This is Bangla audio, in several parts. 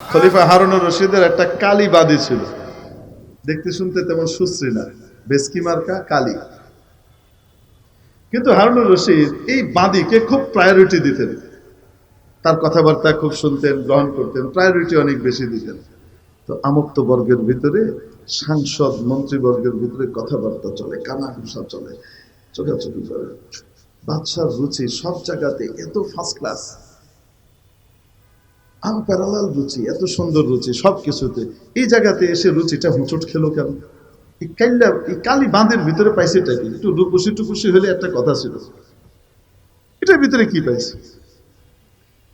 খলিফা হারুনুর রশিদের একটা কালী বাদী ছিল। দেখতে শুনতে তেমন সুশ্রী না। বেসকি মার্কা? কালী। কিন্তু হারুনুর রশিদ এই বাদীকে খুব প্রায়োরিটি দিতেন। তার কথাবার্তা খুব শুনতেন, গ্রহণ করতেন প্রায়োরিটি অনেক বেশি দিতেন। তো আমক্ত বর্গের ভিতরে, সাংসদ, মন্ত্রীবর্গের ভিতরে কথাবার্তা চলে, কানাঘুষা চলে, চোখাচোখি করে। বাদশার রুচি সব জায়গাতে এত ফার্স্ট ক্লাস আনপ্যারালাল রুচি, এত সুন্দর রুচি সব কিছুতে এই জায়গাতে এসে রুচিটা হুঁচট খেলো কেন? এই এই কালি বাঁধের ভিতরে পাইছে একটু হলে একটা কথা ছিল। এটার ভিতরে কি পাইছে?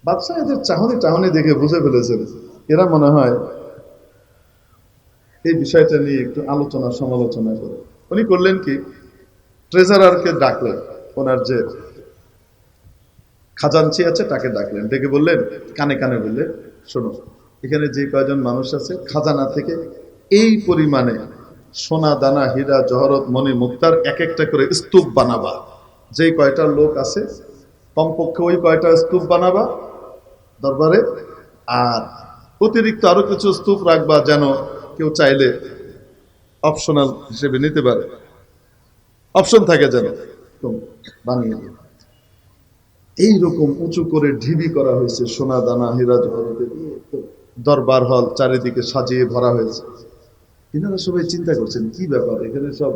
বাদশাহ এদের চাহনি টাহনি দেখে বুঝে ফেলেছেন। এরা মনে হয় এই বিষয়টা নিয়ে একটু আলোচনা সমালোচনা করে। উনি করলেন কি? ট্রেজারারকে ডাকলেন, ওনার যে খাজানচি আছে, তাকে ডাকলেন। ডেকে বললেন, কানে কানে বললেন শোনো, এখানে যে কয়জন মানুষ আছে, খাজানা থেকে এই পরিমাণে সোনা, দানা, হীরা, জহরত, মণি, মুক্তার এক একটা করে স্তূপ বানাবা। যে কয়টা লোক আছে, কমপক্ষে ওই কয়টা স্তূপ বানাবা দরবারে, আর অতিরিক্ত আরও কিছু স্তূপ রাখবা যেন কেউ চাইলে অপশনাল হিসেবে নিতে পারে। অপশন থাকে যেন বানিয়ে দিও এইরকম উঁচু করে ঢিবি করা হয়েছে, সোনা দানা হীরা জহরতে দিয়ে দরবার হল চারিদিকে সাজিয়ে ভরা হয়েছে। এনারা সবাই চিন্তা করছেন, কি ব্যাপার? এখানে সব,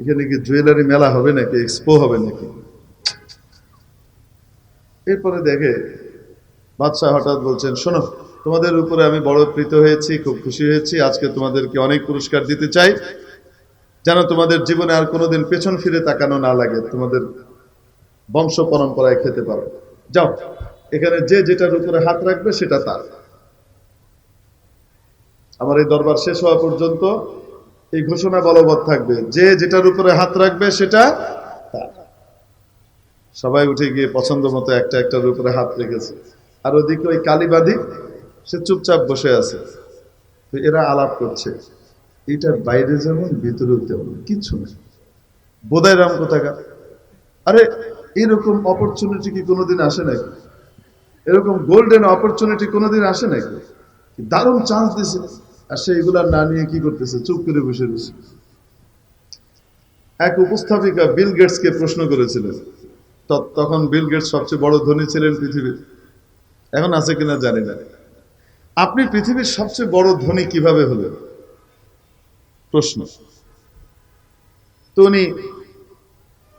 এখানে কি জুয়েলারি মেলা হবে নাকি, এক্সপো হবে নাকি? এরপরে দেখে বাদশাহ হঠাৎ বলছেন, শোনো, তোমাদের উপরে আমি বড় প্রীত হয়েছি, খুব খুশি হয়েছি। আজকে তোমাদেরকে অনেক পুরস্কার দিতে চাই। যেন তোমাদের জীবনে আর কোনোদিন পেছন ফিরে তাকানো না লাগে। তোমাদের বংশ পরম্পরায় খেতে পারো। যাও, এখানে যে যেটার উপরে হাত রাখবে সেটা তার। আমার এই দরবার শেষ হওয়া পর্যন্ত এই ঘোষণা বলবৎ থাকবে, যে যেটার উপরে হাত রাখবে সেটা সবাই উঠে গিয়ে পছন্দ মতো একটা একটার উপরে হাত রেখেছে। আর ওদিকে ওই কালীবাদী, সে চুপচাপ বসে আছে। তো এরা আলাপ করছে, এটার বাইরে যেমন, ভিতরেও তেমন, কিচ্ছু নেই। বোধায় রাম কোথাকার? আরে এরকম অপরচুনিটি কি কোনোদিন আসে নাকি? এরকম গোল্ডেন অপরচুনিটি কোনোদিন আসে নাকি? দারুণ চান্স দিছে। আর সে এগুলা না নিয়ে কি করতেছে? চুপ করে বসে রয়েছে। এক উপস্থাপিকা বিল গেটসকে প্রশ্ন করেছিলেন তখন বিল গেটস সবচেয়ে বড় ধনী ছিলেন পৃথিবীর? এখন আছে কিনা জানি না। আপনি পৃথিবীর সবচেয়ে বড় ধনী কীভাবে হলেন? প্রশ্ন। তো উনি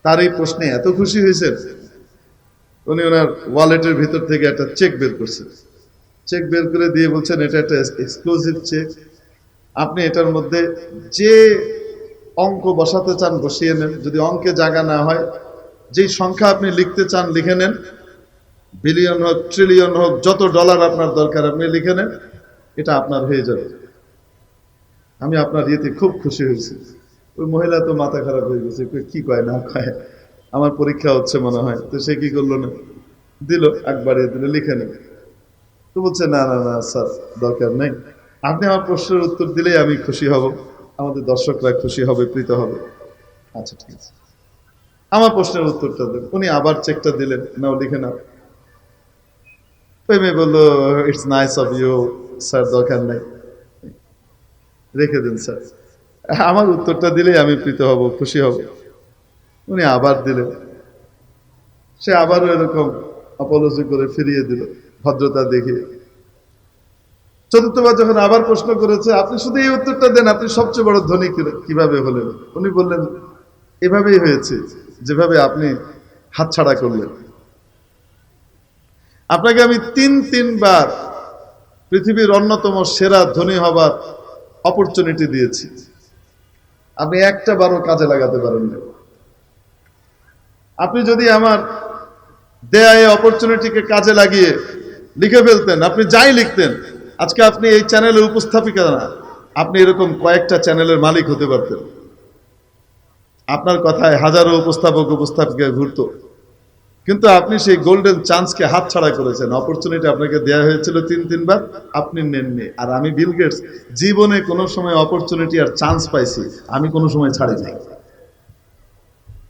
তার এই প্রশ্নে এত খুশি হয়েছেন? উনি ওনার ওয়ালেটের ভিতর থেকে একটা চেক বের করছেন। চেক বের করে দিয়ে বলছেন, এটা একটা এক্সক্লুসিভ চেক আপনি এটার মধ্যে যে অঙ্ক বসাতে চান বসিয়ে নেন। যদি অঙ্কে জায়গা না হয়, যেই সংখ্যা আপনি লিখতে চান লিখে নেন। বিলিয়ন হোক, ট্রিলিয়ন হোক, যত ডলার আপনার দরকার আপনি লিখে নেন। এটা আপনার হয়ে যাবে। আমি আপনার ইয়েতে খুব খুশি হয়েছি। ওই মহিলা তো মাথা খারাপ হয়ে গেছে কি কয়, না কয়, আমার পরীক্ষা হচ্ছে মনে হয়। তো সে কি করল না? দিল একবারে দিল, লিখে নেবে তো বলছে, না না না, স্যার, দরকার নেই। আপনি আমার প্রশ্নের উত্তর দিলেই আমি খুশি হব। আমাদের দর্শকরা খুশি হবে, প্রীত হবে। আচ্ছা ঠিক আছে। আমার প্রশ্নের উত্তরটা দেন। উনি আবার চেকটা দিলেন। নাও, লিখে নাও। ওই মেয়ে বলল it's nice of you sir, দরকার নেই। রেখে দিন, স্যার। আমার উত্তরটা দিলেই আমি প্রীত হব, খুশি হব। উনি আবার দিলেন। সে আবারও এরকম অপলজি করে ফিরিয়ে দিল, ভদ্রতা দেখিয়ে। চতুর্থবার যখন আবার প্রশ্ন করেছে, আপনি শুধু এই উত্তরটা দেন, আপনি সবচেয়ে বড় ধনী কীভাবে হলেন? উনি বললেন, এভাবেই হয়েছে, যেভাবে আপনি হাতছাড়া করলেন। আপনাকে আমি তিন, তিনবার পৃথিবীর অন্যতম সেরা ধনী হবার অপরচুনিটি দিয়েছি। আপনি একটা বারো কাজে লাগাতে পারেন না আপনি যদি আমার দেয়া এই অপরচুনিটিকে কাজে লাগিয়ে লিখে ফেলতেন, আপনি যাই লিখতেন, আজকে আপনি এই চ্যানেলে উপস্থাপিকা না, আপনি এরকম কয়েকটা চ্যানেলের মালিক হতে পারতেন। আপনার কথায় হাজারো উপস্থাপক উপস্থাপিকা ঘুরতো কিন্তু আপনি সেই গোল্ডেন চান্সকে হাতছাড়া করেছেন। অপরচুনিটি আপনাকে দেওয়া হয়েছিল তিন, তিনবার। আপনি নেননি। আর আমি বিল গেটস জীবনে কোনো সময় অপরচুনিটি আর চান্স পাইছি, আমি কোনো সময় ছাড়ি নাই।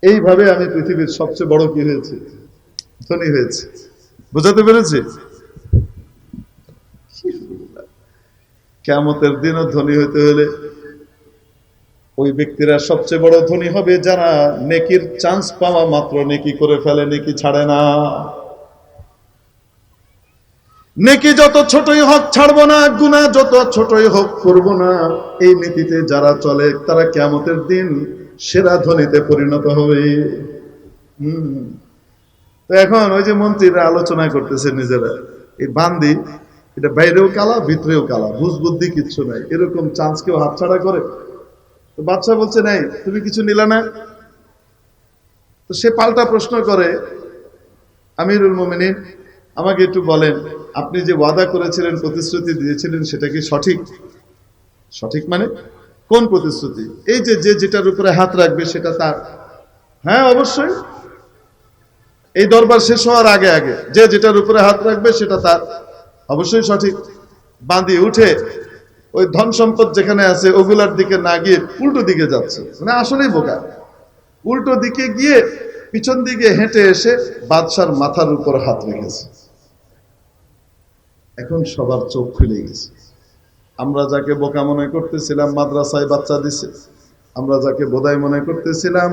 এইভাবে আমি পৃথিবীর সবচেয়ে বড় কি হয়েছে? ধনী হয়েছে। বোঝাতে পেরেছি? কেমতের দিনও ধনী হইতে হলে ওই ব্যক্তিরা সবচেয়ে বড় ধনী হবে যারা নেকির চান্স পাওয়া মাত্র নেকি করে ফেলে, নেকি ছাড়ে না। নেকি যত ছোটই হোক ছাড়বো না, গুণা যত ছোটই হোক করব না। এই নীতিতে যারা চলে, তারা কেমতের দিন সেরা ধনীতে পরিণত হবে। তো এখন ওই যে মন্ত্রীরা আলোচনা করতেছে নিজেরা, এই বান্দি, এটা বাইরেও কালা, ভিতরেও কালা বুঝ বুদ্ধি কিচ্ছু নাই। এরকম চান্স কেউ হাতছাড়া করে? তো বাচ্চা বলছে, নাই, তুমি কিছু নিলে না। তো সে পাল্টা প্রশ্ন করে, আমিরুল মোমিনিন, আমাকে একটু বলেন, আপনি যে ওয়াদা করেছিলেন, প্রতিশ্রুতি দিয়েছিলেন, সেটা কি সঠিক? সঠিক মানে? কোন প্রতিশ্রুতি? এই যে যে যেটার উপরে হাত রাখবে, সেটা তার। হ্যাঁ অবশ্যই। এই দরবার শেষ হওয়ার আগে আগে। যে যেটার উপরে হাত রাখবে, সেটা তার। অবশ্যই সঠিক। বাঁধি উঠে ওই ধন সম্পদ যেখানে আছে, ওগুলার দিকে না গিয়ে উল্টো দিকে যাচ্ছে। মানে আসলেই বোকা। উল্টো দিকে গিয়ে পিছন দিকে হেঁটে এসে বাদশার মাথার উপর হাত রেখেছে। এখন সবার চোখ খুলে গেছে। আমরা যাকে বোকা মনে করতেছিলাম, মাদ্রাসায় বাচ্চা দিছে। আমরা যাকে বোধাই মনে করতেছিলাম,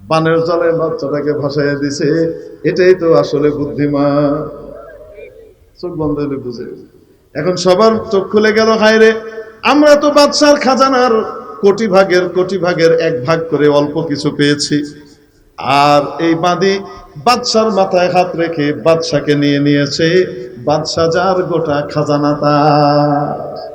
বানের জলে বাচ্চাটাকে ভাসাইয়া দিছে। এটাই তো আসলে বুদ্ধিমান। চোখ বন্ধ হলে বুঝে এখন সবার চোখ খুলে গেল, হায়রে, আমরা তো বাদশার খাজানার কোটি ভাগের কোটি ভাগের এক ভাগ করে অল্প কিছু পেয়েছি। আর এই বাঁধি বাদশার মাথায় হাত রেখে বাদশাকে নিয়ে নিয়েছে, বাদশা যার গোটা খাজানা তার।